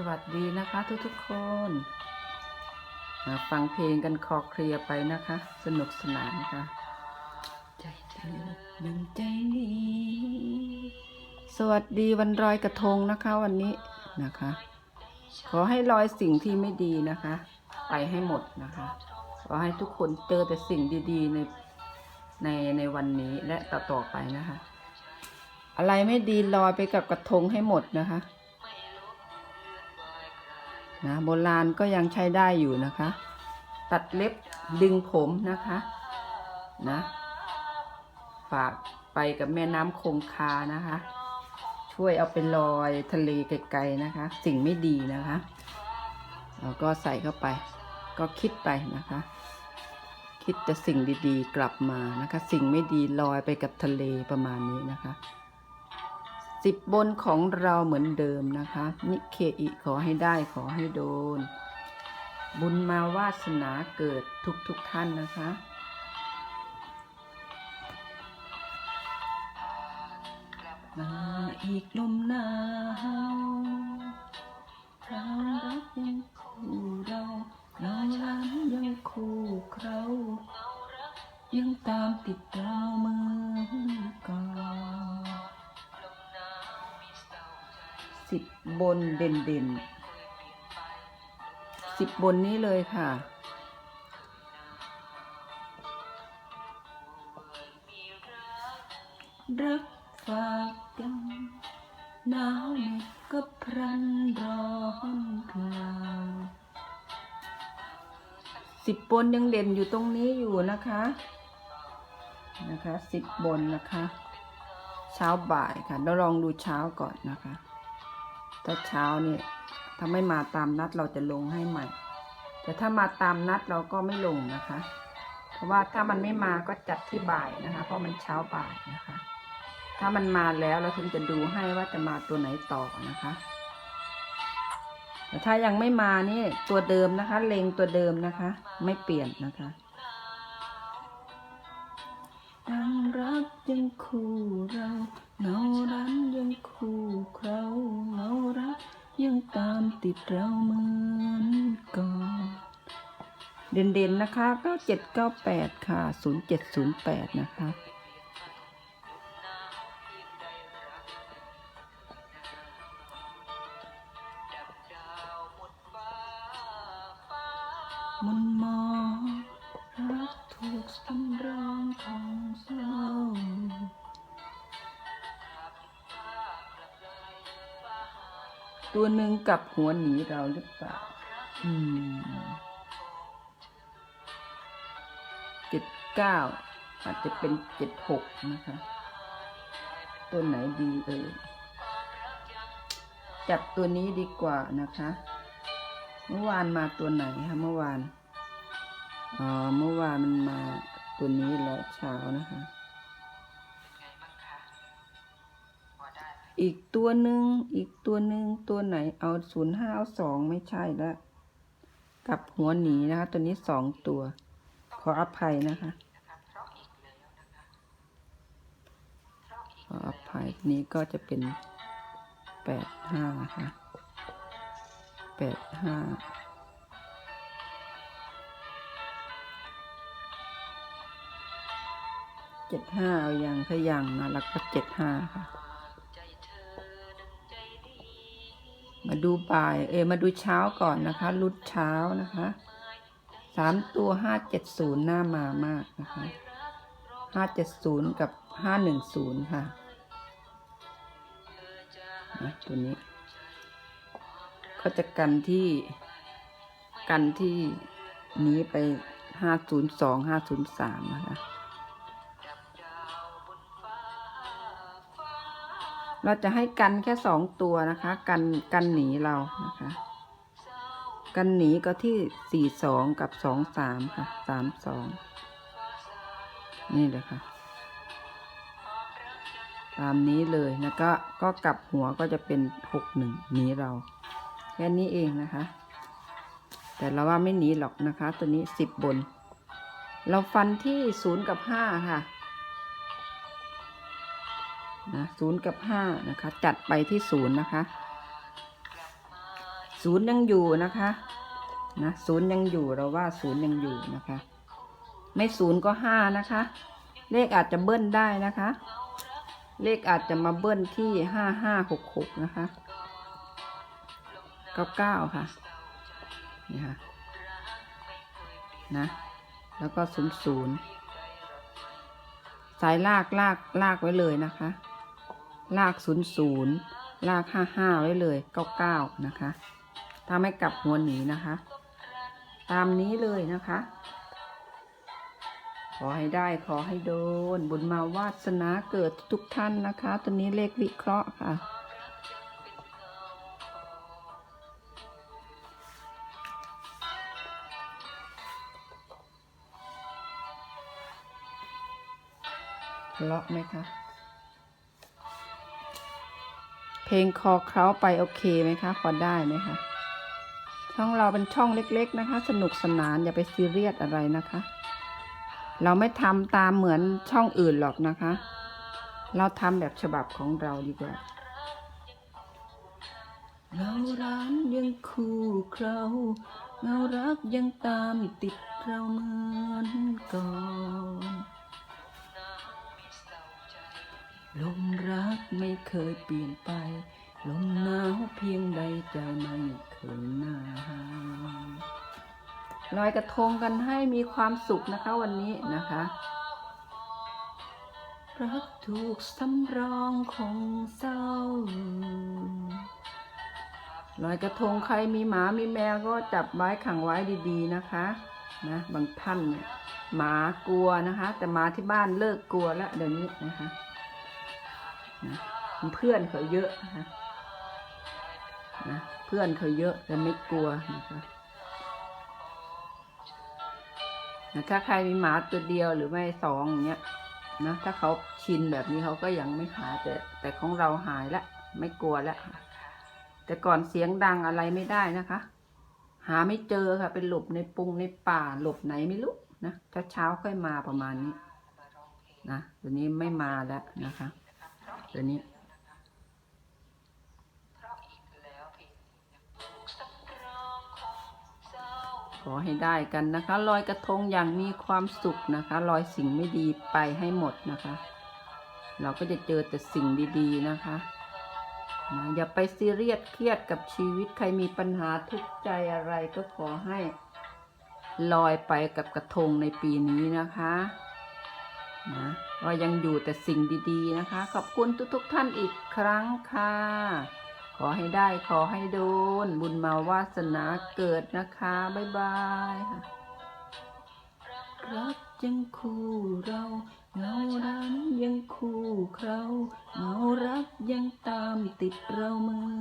สวัสดีนะคะทุกทุกๆคนมาฟังเพลงกันคอเคลียไปนะคะ สนุกสนานค่ะ ใจเธอหนึ่งใจนี้ สวัสดีวันลอยกระทงนะคะวันนี้นะคะ ขอให้ลอยสิ่งที่ไม่ดีนะคะ ไปให้หมดนะคะ ขอให้ทุกคนเจอแต่สิ่งดีๆในในในวันนี้และต่อต่อๆไปนะคะ อะไรไม่ดีลอยไปกับกระทงให้หมดนะคะ นะโบราณก็ยังใช้ได้อยู่นะคะ ตัดเล็บดึงผมนะคะนะฝากไปกับแม่น้ำคงคานะคะ ช่วยเอาไปลอยทะเลไกลๆนะคะ สิ่งไม่ดีนะคะแล้วก็ใส่เข้าไป ก็คิดไปนะคะ คิดแต่สิ่งดีๆ กลับมานะคะ สิ่งไม่ดีลอยไปกับทะเลประมาณนี้นะคะ สิบบนของเราเหมือนเดิมนะคะ นิเคอิขอให้ได้ขอให้โดน บุญมาวาสนาเกิดทุกทุกท่านนะคะ มาอีกลมหนาวทางรักยังคู่เราเงาล้านยังคู่เขายังตามติดเราเมื่อ บบนเด่นเด่นสิบบนนี้เลยค่ะ รักฝากกันหนาวเหน็บก็พรันร้อนกลางสิบบนยังเด่นอยู่ตรงนี้อยู่นะคะ นะคะสิบบนนะคะ เช้าบ่ายค่ะเราลองดูเช้าก่อนนะคะ ถ้าเช้าเนี่ยถ้าไม่มาตามนัดเราจะลงให้ใหม่ แต่ถ้ามาตามนัดเราก็ไม่ลงนะคะ เพราะว่าถ้ามันไม่มาก็จัดที่บ่ายนะคะ เพราะมันเช้าบ่ายนะคะ ถ้ามันมาแล้วเราถึงจะดูให้ว่าจะมาตัวไหนต่อนะคะ แต่ถ้ายังไม่มานี่ตัวเดิมนะคะ เลงตัวเดิมนะคะ ไม่เปลี่ยนนะคะ ดังรักยังคู่เราเงารันยังคู่เขาเงารักยังตามติดเราเหมือนก่อนเด่นๆนะคะ 9798 ค่ะ 0708 นะคะ ตัวหนึ่งกับหัวหนีเราหรือเปล่า อืมเจ็ดเก้าอาจจะเป็นเจ็ดหกนะคะ ตัวไหนดีเอ่ยจับตัวนี้ดีกว่านะคะ เมื่อวานมาตัวไหนคะเมื่อวานอ๋อเมื่อวานมันมาตัวนี้แล้วเช้านะคะ อีกตัวหนึ่งอีกตัวหนึ่งตัวไหนเอาศูนย์ห้าเอาสองไม่ใช่และกลับหัวหนีนะคะ ตัวนี้สองตัว ขออภัยนะคะ ขออภัยนี้ก็จะเป็นแปดห้าค่ะแปดห้าเจ็ดห้าเอาอย่างถ้าอย่างนะแล้วก็เจ็ดห้าค่ะ มาดูบ่าย เออมาดูเช้าก่อนนะคะ รุดเช้านะคะสามตัวห้าเจ็ดศูนย์หน้ามามากนะคะห้าเจ็ดศูนย์กับห้าหนึ่งศูนย์ค่ะนะตัวนี้ ก็จะกันที่กันที่นี้ไปห้าศูนย์สองห้าศูนย์สามนะคะ เราจะให้กันแค่สองตัวนะคะ กันกันหนีเรานะคะ กันหนีก็ที่สี่สองกับสองสามค่ะสามสองนี่เลยค่ะ ตามนี้เลยแล้วก็ก็กลับหัวก็จะเป็นหกหนึ่งหนีเรา แค่นี้เองนะคะ แต่เราว่าไม่หนีหรอกนะคะ ตัวนี้สิบบน เราฟันที่ศูนย์กับห้าค่ะ นะศูนย์กับห้านะคะ จัดไปที่ศูนย์นะคะศูนย์ยังอยู่นะคะนะศูนย์ยังอยู่เราว่าศูนย์ยังอยู่นะคะ ไม่ศูนย์ก็ห้านะคะ เลขอาจจะเบิ้ลได้นะคะ เลขอาจจะมาเบิ้ลที่ห้าห้าหกหกนะคะเก้าเก้าค่ะนี่ค่ะนะแล้วก็ศูนย์ศูนย์สายลากลากลากไว้เลยนะคะ ลากศูนย์ศูนย์ลากห้าห้าไว้เลยเก้าเก้านะคะถ้าไม่กลับหัวหนีนะคะ ตามนี้เลยนะคะ ขอให้ได้ขอให้โดน บุญมาวาสนาเกิดทุกท่านนะคะ ตัวนี้เลขวิเคราะห์ค่ะเลาะไหมคะ เพลงคอเคล้าไปโอเคไหมคะพอได้ไหมคะช่องเราเป็นช่องเล็ก ๆ นะคะ สนุกสนานอย่าไปซีเรียสอะไรนะคะ เราไม่ทำตามเหมือนช่องอื่นหรอกนะคะ เราทำแบบฉบับของเราดีกว่าเราร้านยังคู่เราเงารักยังตามติดเราเหมือนก่อน ลมรักไม่เคยเปลี่ยนไป ลมหนาวเพียงใดใจไม่เคยหนาวลอยกระทงกันให้มีความสุขนะคะวันนี้นะคะรักถูกสำรองคงเศร้าลอยกระทงใครมีหมามีแมวก็จับไว้ขังไว้ดีๆนะคะนะบางท่านเนี่ยหมากลัวนะคะ แต่หมาที่บ้านเลิกกลัวแล้วเดี๋ยวนี้นะคะ นะเพื่อนเขาเยอะนะคะนะเพื่อนเขาเยอะแต่ไม่กลัวนะคะนะถ้าใครมีหมาตัวเดียวหรือไม่สองอย่างเงี้ยนะถ้าเขาชินแบบนี้เขาก็ยังไม่หายแต่แต่ของเราหายละไม่กลัวล้วแต่ก่อนเสียงดังอะไรไม่ได้นะคะ หาไม่เจอค่ะเป็นหลบในปุงในป่าหลบไหนไม่รู้นะถ้าเช้าค่อยมาประมาณนี้นะตัวนี้ไม่มาแล้วนะคะ ตัวนี้ขอให้ได้กันนะคะลอยกระทงอย่างมีความสุขนะคะลอยสิ่งไม่ดีไปให้หมดนะคะ เราก็จะเจอแต่สิ่งดีๆนะคะนะอย่าไปซีเรียสเครียดกับชีวิตใครมีปัญหาทุกข์ใจอะไรก็ขอให้ลอยไปกับกระทงในปีนี้นะคะ นะว่ายังอยู่แต่สิ่งดีๆนะคะ ขอบคุณทุกๆท่านอีกครั้งค่ะ ขอให้ได้ขอให้โดน บุญมาวาสนาเกิดนะคะ บ๊ายบายค่ะรักยังคู่เราเงาดันยังคู่เขาเงารักยังตามติดเราเมือ